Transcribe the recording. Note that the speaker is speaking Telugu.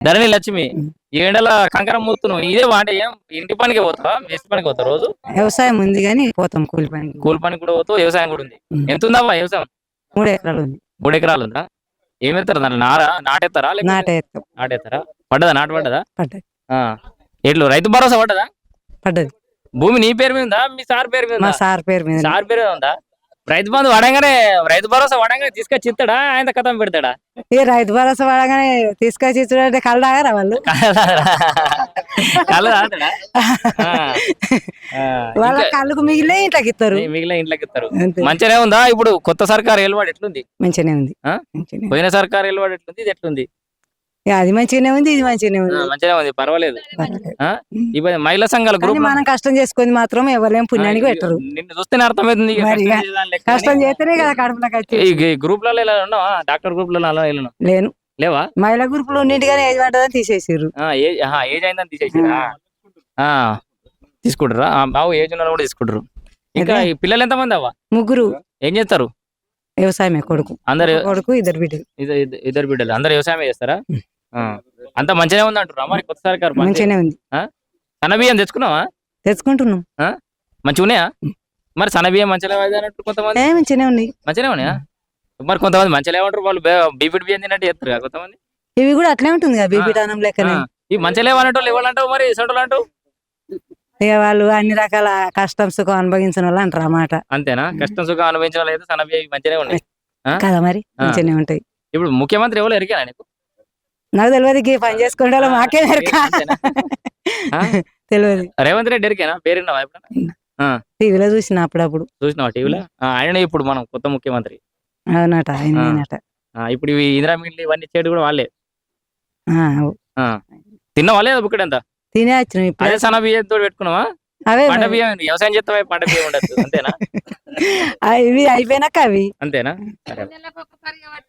ధరణి లక్ష్మి ఎండల కంకరం మూతున్నావు ఇదే అంటే ఏం? ఇంటి పనికి పోతావా? మేస్త్రి పనికి పోతావు రోజు? వ్యవసాయం ఉంది కానీ పోతాం కూలి పనికి. కూలి పనికి కూడా పోతావు వ్యవసాయం కూడా ఉంది. ఎంత ఉందమ్మా వ్యవసాయం? మూడు ఎకరాలు ఉంది. మూడు ఎకరాలు ఉందా? ఏమెత్తారు దాంట్లో నార? నాటేస్తారా లేకపోతే నాట ఎత్తాం. నాటేస్తారా? పడ్డదా? నాటు పడ్డదా? పడ్డది. ఆ. ఎట్లు? రైతు భరోసా పడ్డదా? పడ్డది. భూమి నీ పేరు మీద ఉందా? మీ సార్ పేరు మీద ఉందా? సార్ పేరు మీద సార్ పేరు ఉందా? రైతు బంధు వడంగానే రైతు భరోసా వడంగానే తీసుకొచ్చి ఇస్తాడా ఆయన కథం పెడతాడా? ఈ రైతు భరోసా పడగానే తీసుకొచ్చి ఇచ్చుడంటే కళ్ళు తాగారా వాళ్ళు? కళ్ళు తాగుతాడా? వాళ్ళ కళ్ళకు మిగిలే ఇంట్లోకి ఇస్తారు మీ- మిగిలిన ఇంట్లోకి ఇస్తారు. మంచిగానే ఉందా? ఇప్పుడు కొత్త సర్కార్ ఏలువాడు ఎట్లుంది? మంచిగానే ఉంది. పోయిన సర్కార్ ఏలువాడు ఎట్లుంది? ఇది ఎట్లుంది? అది మంచిగానే ఉంది ఇది మంచిగానే ఉంది. మంచిగానే ఉంది పర్వాలేదు. ఆ? ఇప్పుడు మహిళా సంఘాల కానీ గ్రూప్ మనం కష్టం చేసుకుంది మాత్రం ఎవరేం పుణ్యానికి పెట్టరు. నిన్ను చూస్తేనే అర్థమవుతుంది ఇక మరి కష్టం ఇక చేసేదాని లెక్క కష్టం అని. చేస్తేనే కదా కడుపులోకి వచ్చి ఈ ఈ గ్రూప్లలో ఇలా ఉన్నావా? డాక్టర్ గ్రూప్లలో అలా వెళ్ళను లేను. లేవా? మహిళా గ్రూప్లో ఉన్నట్టుగానే ఏది పడ్డదని తీసేసారు ఆ, ఏ- ఆహా, ఏజ్ అయిందని తీసేసిరా ఆ, తీసుకుంటారా ఆ, బావు ఏజ్ ఉన్న వాళ్ళు కూడా తీసుకుంటారు ఇంకా అదే. ఈ పిల్లలు ఎంతమంది అవ్వ? ముగ్గురు. ఏం చేస్తారు? వ్యవసాయమే కొడుకు. అందరు కొడుకు ఇద్దరు బిడ్డలు. ఇద్దరు బిడ్డలు. అందరు వ్యవసాయం చేస్తారా. అంతా మంచిగానే ఉంది అంటారు మరి కొత్త సర్కార్ మంచి మంచిగానే ఉంది. సన్నబియ్యం తెచ్చుకున్నావా? తెచ్చుకుంటున్నాం. మంచిగా ఉన్నాయా? మరి సన్నబియ్యం మంచిగా లేవా అన్నట్టు కొంతమంది? మంచిగానే ఉన్నాయి. మంచిగానే ఉన్నాయా? మరి కొంతమంది మంచిగా లేవంటారు వాళ్ళు బీపీటీ బియ్యం తిన్నట్టు చేస్తారు కొంతమంది? ఇవి కూడా అట్లే ఉంటుంది కదా బీపీ టానం లెక్కనే. ఈ మంచిగా లేవన్నట్టు ఇవ్వాలంటావు మరి అంటావు? ఇక వాళ్ళు అన్ని రకాల కష్టం సుఖం అనుభవించిన వాళ్ళు అంటారు అన్నమాట. అంతేనా? కష్టం సుఖం అనుభవించడం లేదు సన్నబియ్యం మంచిగానే ఉన్నాయి ఆ? కదా మరి? ఆ. మంచిగానే ఉంటాయి. ఇప్పుడు ముఖ్యమంత్రి ఎవరు ఎరికేనా నీకు? నాకు తెలియదు ఈ పని చేసుకుంటే వాళ్ళు మాకే ఎరక. అంతేనా? ఆ? తెలియదు రేవంత్ రెడ్డి ఎరికేనా? పేరున్నావా ఎప్పుడన్నా టీవీలో చూసిన అప్పుడప్పుడు. చూసినావా టీవీలో? ఆయన ఇప్పుడు మనం కొత్త ముఖ్యమంత్రి. అవునట ఆయన ఆ. ఆయనట. ఆ, ఇప్పుడు ఇవి ఇందిరా మిల్లు ఇవన్నీ ఇచ్చేది కూడా వాళ్ళే. తిన్నావా లేదా బుక్కడు ఎంత తినే వచ్చినాం అదే సన్న బియ్యం తోటి పెట్టుకున్నావా? అవే పంట. బియ్యం వ్యవసాయం చేస్తావా? పంట బియ్యం ఉండదు. అంతేనా? ఇవి అయిపోయినాక అవి. అంతేనా?